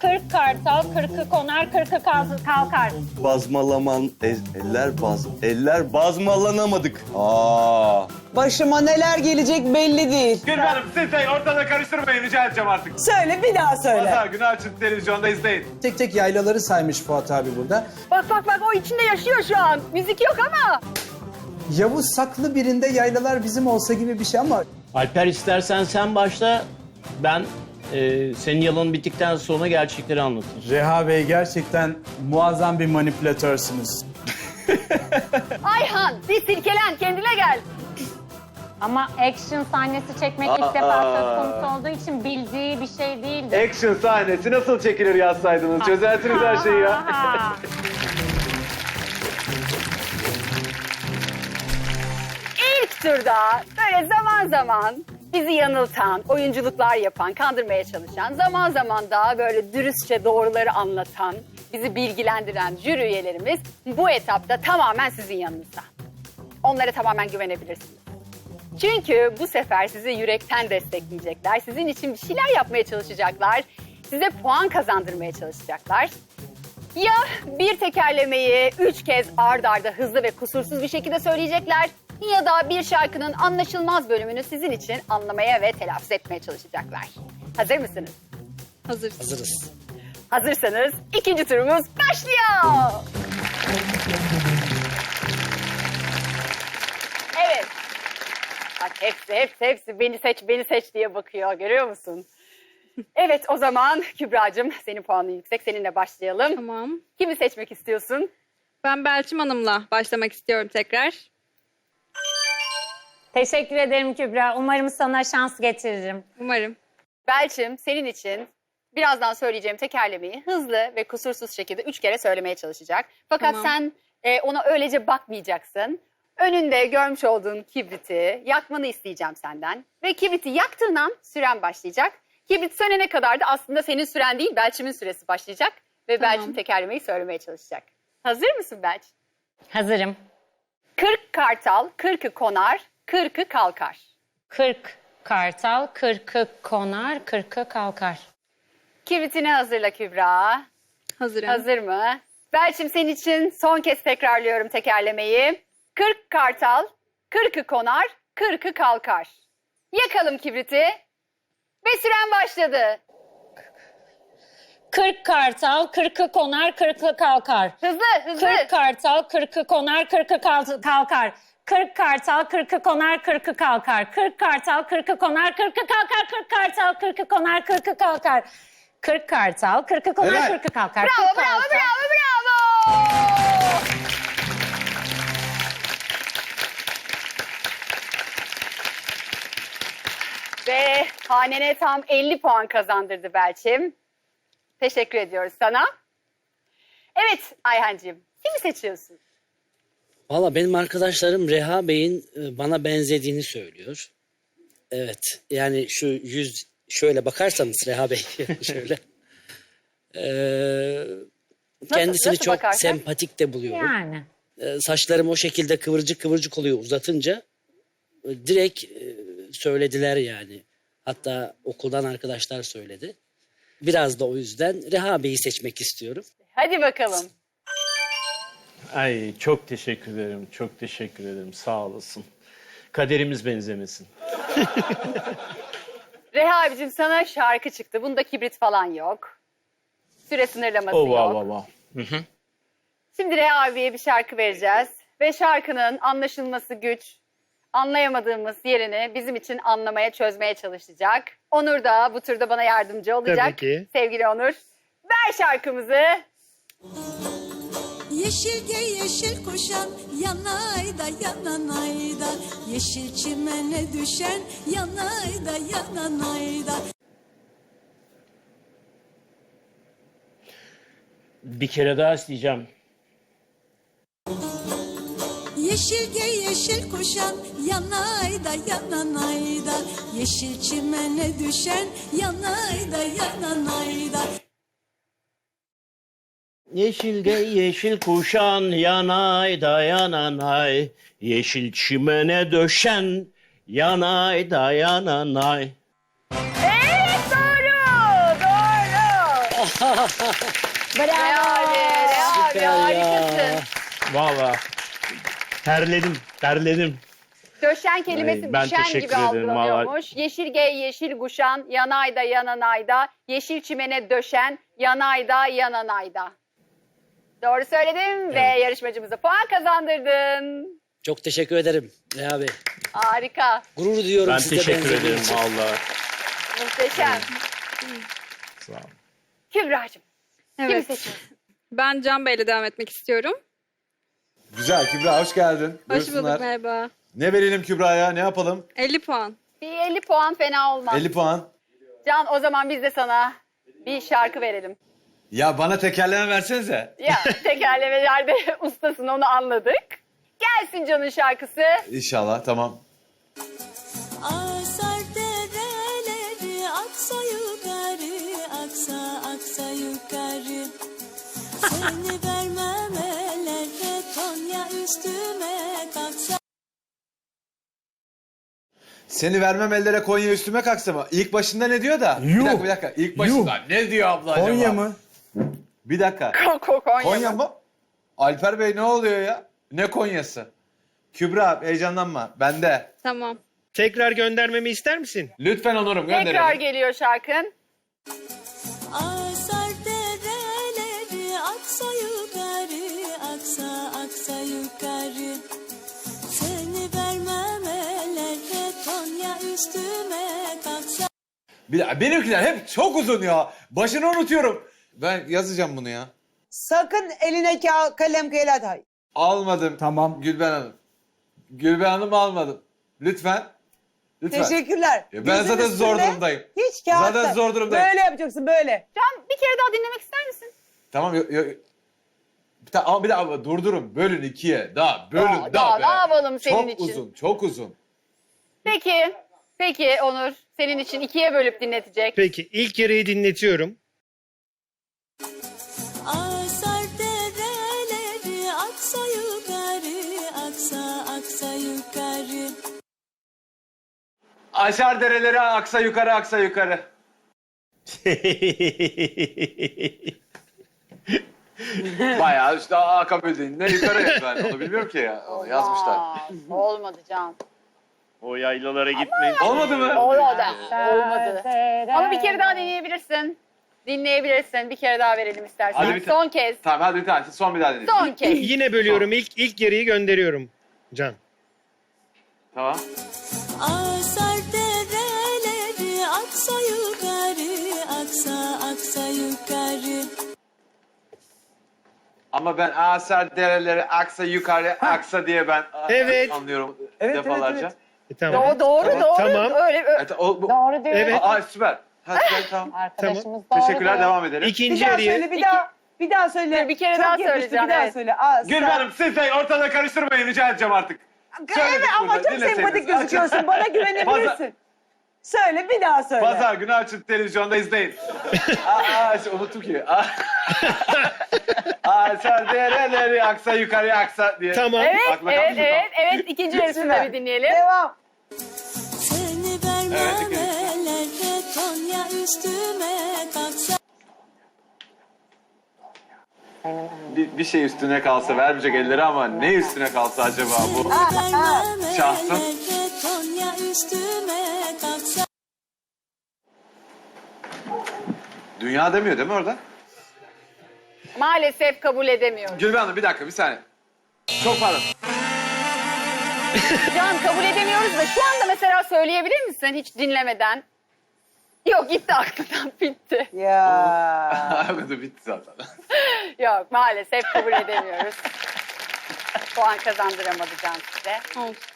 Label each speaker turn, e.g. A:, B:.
A: Kırk kartal, kırkı konar, kırkı kal- kalkar.
B: Bazmalaman, e- eller baz, eller bazmalanamadık. Aa.
C: Başıma neler gelecek belli değil.
D: Gülben Hanım siz de ortada karıştırmayın rica edeceğim artık.
C: Söyle bir daha söyle.
D: Pazar günü açın televizyonda izleyin.
E: Tek tek yaylaları saymış Fuat abi burada.
F: Bak bak bak o içinde yaşıyor şu an. Müzik yok ama.
E: Yavuz saklı birinde yaylalar bizim olsa gibi bir şey ama
G: Alper istersen sen başla. Ben e, senin yalanın bittikten sonra gerçekleri anlatırım.
E: Reha Bey gerçekten muazzam bir manipülatörsünüz.
F: Ayhan bir silkelen kendine gel.
A: Ama action sahnesi çekmek ilk defa söz konusu olduğu için bildiği bir şey değildi.
D: Action sahnesi nasıl çekilir yazsaydınız? Çözersiniz her şeyi ya.
F: İlk turda böyle zaman zaman bizi yanıltan, oyunculuklar yapan, kandırmaya çalışan, zaman zaman da böyle dürüstçe doğruları anlatan, bizi bilgilendiren jüri üyelerimiz bu etapta tamamen sizin yanınızda. Onlara tamamen güvenebilirsiniz. Çünkü bu sefer sizi yürekten destekleyecekler. Sizin için bir şeyler yapmaya çalışacaklar. Size puan kazandırmaya çalışacaklar. Ya bir tekerlemeyi üç kez ard arda hızlı ve kusursuz bir şekilde söyleyecekler ya da bir şarkının anlaşılmaz bölümünü sizin için anlamaya ve telaffuz etmeye çalışacaklar. Hazır mısınız?
H: Hazırız.
F: Hazırsanız ikinci turumuz başlıyor. Evet. Bak hepsi hepsi hepsi beni seç beni seç diye bakıyor görüyor musun? Evet o zaman Kübra'cığım senin puanın yüksek seninle başlayalım.
I: Tamam.
F: Kimi seçmek istiyorsun?
I: Ben Belçim Hanım'la başlamak istiyorum tekrar.
A: Teşekkür ederim Kübra. Umarım sana şans getiririm.
I: Umarım.
F: Belçim senin için birazdan söyleyeceğim tekerlemeyi hızlı ve kusursuz şekilde üç kere söylemeye çalışacak. Fakat
I: Tamam.
F: sen e, ona öylece bakmayacaksın. Önünde görmüş olduğun kibriti yakmanı isteyeceğim senden. Ve kibriti yaktığın an süren başlayacak. Kibrit sönene kadar da aslında senin süren değil Belçim'in süresi başlayacak. Ve
I: Tamam.
F: Belçim tekerlemeyi söylemeye çalışacak. Hazır mısın Belç?
A: Hazırım.
F: Kırk kartal, kırkı konar, kırkı kalkar.
A: Kırk kartal, kırkı konar, kırkı kalkar.
F: Kibritini hazırla Kübra.
I: Hazırım.
F: Hazır mı? Belçim senin için son kez tekrarlıyorum tekerlemeyi. Kırk kartal, kırkı konar, kırkı kalkar. Yakalım kibriti. Ve süren başladı.
A: Kırk kartal, kırkı konar, kırkı kalkar.
F: Hızlı, hızlı.
A: Kırk kartal, kırkı konar, kırkı kal- kalkar. Kırk kartal, kırkı konar, kırkı kalkar. Kırk kartal, kırkı konar, kırkı kalkar. Kırk kartal, kırkı konar, kırkı kalkar. Kırk kartal, kırkı konar,
E: Helal.
A: kırkı kalkar.
F: Bravo,
A: Kırk
F: bravo,
A: kartal-
F: bravo, bravo. Ve hanene tam 50 puan kazandırdı Belçim. Teşekkür ediyoruz sana. Evet Ayhancığım, kimi seçiyorsun?
H: Valla benim arkadaşlarım Reha Bey'in e, bana benzediğini söylüyor. Evet. Yani şu yüz şöyle bakarsanız Reha Bey şöyle. Ee, kendisini
F: nasıl
H: çok
F: bakarsak?
H: sempatik de buluyorum.
A: Yani.
H: Ee, saçlarım o şekilde kıvırcık kıvırcık oluyor uzatınca. e, Direkt e, söylediler yani. Hatta okuldan arkadaşlar söyledi. Biraz da o yüzden Reha Bey'i seçmek istiyorum.
F: Hadi bakalım.
G: Ay çok teşekkür ederim. Çok teşekkür ederim. Sağ olasın. Kaderimiz benzemesin.
F: Reha abicim sana şarkı çıktı. Bunda kibrit falan yok. Süre sınırlaması
G: Oh,
F: yok.
G: wow, wow, wow.
F: Şimdi Reha abiye bir şarkı vereceğiz. Ve şarkının anlaşılması güç, anlayamadığımız yerini bizim için anlamaya, çözmeye çalışacak. Onur da bu turda bana yardımcı olacak.
J: Tabii ki.
F: Sevgili Onur. Ver şarkımızı.
K: Yeşilge yeşil koşan yanayda yananayda Yeşil çimene düşen yanayda yananayda
G: Bir kere daha isteyeceğim.
K: Yeşilge yeşil koşan yanayda yananayda Yeşil çimene düşen yanayda yananayda
G: Yeşilge yeşil kuşan yanay da yananay. Yeşil çimene döşen yanay da yananay.
F: Evet doğru. Rehabi, Rehabi
H: Süper ya.
F: harikasın.
G: Valla. Terledim, terledim.
F: Döşen kelimesi
G: Ay, ben
F: düşen
G: teşekkür
F: gibi
G: ederim,
F: algılanıyormuş. Yeşilge, yeşil guşan, yanayda, yananayda, yeşil çimene döşen, yanayda, yananayda. Doğru söyledim ve yarışmacımıza puan kazandırdın.
H: Çok teşekkür ederim Reha Bey.
F: Harika,
H: Gurur duyuyorum
G: Ben
H: size
G: teşekkür
H: benzediğim
G: ederim
H: için.
G: valla.
F: muhteşem.
G: Sağ olun.
F: Kübra'cığım, kimi
I: Evet.
F: seçiyorsun?
I: Ben Can Bey'le devam etmek istiyorum.
D: Güzel Kübra hoş geldin.
I: Hoş bulduk merhaba.
D: Ne verelim Kübra'ya ne yapalım?
I: 50 puan.
F: Bir 50 puan fena olmaz.
D: 50 puan.
F: Can o zaman biz de sana bir şarkı verelim.
D: Ya bana tekerleme versenize.
F: Ya tekerlemelerde ustasın onu anladık. Gelsin Can'ın şarkısı.
D: İnşallah tamam.
K: Asar dereleri aksa yukarı aksa aksa yukarı Seni vermem ellere Konya üstüme kalksa
D: Seni vermem ellere Konya üstüme kalksa mı? İlk başında ne diyor da? Bir
E: Yuh.
D: dakika bir dakika. İlk başında ne diyor abla acaba?
E: Konya mı?
D: Bir dakika.
F: Konya.
D: Konya mı? Alper Bey ne oluyor ya? Ne Konya'sı? Kübra heyecanlanma. Bende.
I: Tamam.
G: Tekrar göndermemi ister misin?
D: Lütfen Onur'um
F: Tekrar
D: gönderelim.
F: geliyor şarkın.
K: Asar dereleri aksa yukarı aksa aksa yukarı Seni vermem ellere Konya üstüme kalksa
D: Bir. Benimkiler hep çok uzun ya. Başını unutuyorum. Ben yazacağım bunu ya.
C: Sakın eline ka- kalem kağıt hay.
D: Almadım.
E: Tamam.
D: Gülben Hanım. Gülben Hanım almadım. Lütfen. Lütfen.
C: Teşekkürler.
D: Ya ben
C: Gözün
D: zaten zor
C: üstünde,
D: durumdayım.
C: Hiç kağıt.
D: Zaten zor durumdayım.
C: Böyle yapacaksın böyle.
F: Can bir kere daha dinlemek ister misin?
D: Tamam. Yo, yo, bir ta- ama bir daha durdurun. Bölün ikiye. Daha bölün.
F: Daha-
D: daha,
F: daha
D: be.
F: ne yapalım senin
D: çok
F: için?
D: uzun. Çok uzun.
F: Peki. Peki Onur. Senin için ikiye bölüp dinletecek.
G: Peki ilk yarıyı dinletiyorum.
K: Aksa aksa yukarı
D: Aşar dereleri aksa yukarı aksa yukarı. Bayağı işte akabildiğinde yukarı ben onu bilmiyorum ki ya. Onu yazmışlar.
F: Olmadı Can.
G: o yaylalara gitmeyin.
D: Olmadı mı?
F: Olmadı. Olmadı. Ama bir kere daha dinleyebilirsin. Dinleyebilirsin. Bir kere daha verelim istersen.
D: Hadi bir ta-
F: Son kez.
D: Tamam hadi bir tane son bir daha deneyelim.
F: Son kez.
G: Yine bölüyorum. İlk ilk yarıyı gönderiyorum. Can.
D: Tamam.
K: Asar dereleri aksa yukarı aksa aksa yukarı
D: Ama ben Asar dereleri aksa yukarı aksa diye ben a-
G: Evet.
D: anlıyorum
C: Evet, evet,
D: defalarca.
C: evet.
G: E, tamam.
F: Doğru, doğru,
D: Tamam.
F: doğru.
G: Tamam.
F: Öyle, öyle.
D: Evet, o, bu,
A: Doğru diyor.
G: Evet.
D: Aa, süper. Ha, süper tamam.
A: Arkadaşımız doğru
D: Teşekkürler
A: diyor.
D: devam edelim.
C: Bir
G: İkinci
C: daha söyle bir daha. Bir daha söyle.
F: Bir kere
C: Çok
F: daha
C: yakıştı,
F: söyleyeceğim,
C: Bir daha
F: evet.
C: söyle. Aa,
D: Gülben
C: sen-
D: Hanım siz de ortada karıştırmayın rica edeceğim artık.
C: Evet
D: Söyledik
C: ama
D: burada,
C: çok
D: dinleseydiniz.
C: sempatik gözüküyorsun. Bana güvenebilirsin. Söyle bir daha söyle.
D: Pazar günü açın televizyonda izleyin. aa, aa şey, unuttum ki. Aa. Aşar dereleri aksa yukarı aksa diye.
G: Tamam.
F: Evet,
D: Akla
F: evet,
D: kalmış mı?
F: evet, evet. İkinci yarısını da bir dinleyelim.
C: Devam.
K: Seni vermem ellere Konya üstüme kalksa
D: Bir, bir şey üstüne kalsa vermeyecek elleri ama ne üstüne kalsa acaba bu? Şahsın. Dünya demiyor değil mi orada?
F: Maalesef kabul edemiyorum.
D: Gülben Hanım bir dakika bir saniye. Çok pardon.
F: Can kabul edemiyoruz da şu anda mesela söyleyebilir misin hiç dinlemeden? Yok gitti aklından bitti.
C: Ya.
D: Yok bitti zaten.
F: Yok maalesef kabul edemiyoruz. Puan kazandıramadı Can size.
I: Olsun.